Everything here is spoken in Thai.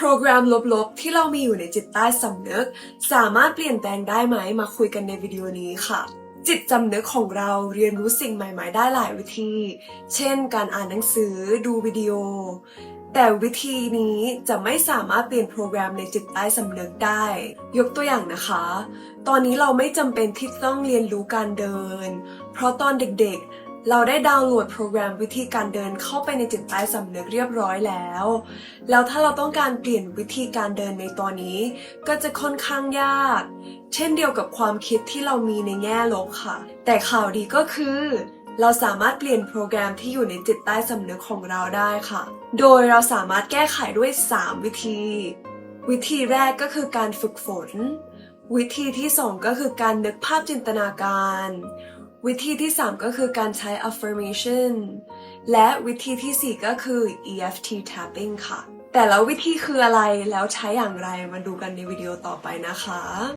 โปรแกรมลบๆ ที่เรามีอยู่ในจิตใต้สำนึก สามารถเปลี่ยนแปลงได้ไหมมาคุยกันในวิดีโอนี้ค่ะ จิตสำนึกของเราเรียนรู้สิ่งใหม่ ๆ ได้หลายวิธี เช่น การอ่านหนังสือดูวิดีโอ แต่วิธีนี้จะไม่สามารถเปลี่ยนโปรแกรมในจิตใต้สำนึกได้ ยกตัวอย่างนะคะ ตอนนี้เราไม่จำเป็นที่ต้องเรียนรู้การเดิน เพราะตอนเด็กๆ เราได้ดาวน์โหลดโปรแกรมวิธีการเดินเข้าไปในจิตใต้สำนึกเรียบร้อยแล้ว แล้วถ้าเราต้องการเปลี่ยนวิธีการเดินในตอนนี้ ก็จะค่อนข้างยาก เช่นเดียวกับความคิดที่เรามีในแง่ลบค่ะ แต่ข่าวดีก็คือ เราสามารถเปลี่ยนโปรแกรมที่อยู่ในจิตใต้สำนึกของเราได้ค่ะ โดยเราสามารถแก้ไขด้วย 3 วิธี วิธีแรกก็คือการฝึกฝน วิธีที่ 2 ก็คือการนึกภาพจินตนาการ วิธีที่ 3 ก็คือการใช้ affirmation และวิธีทีสี่4 ก็คือ EFT tapping ค่ะ แต่และวิธีคืออะไรแล้วใช้อย่างไรมาดูกันในวิดีโอต่อไปนะคะ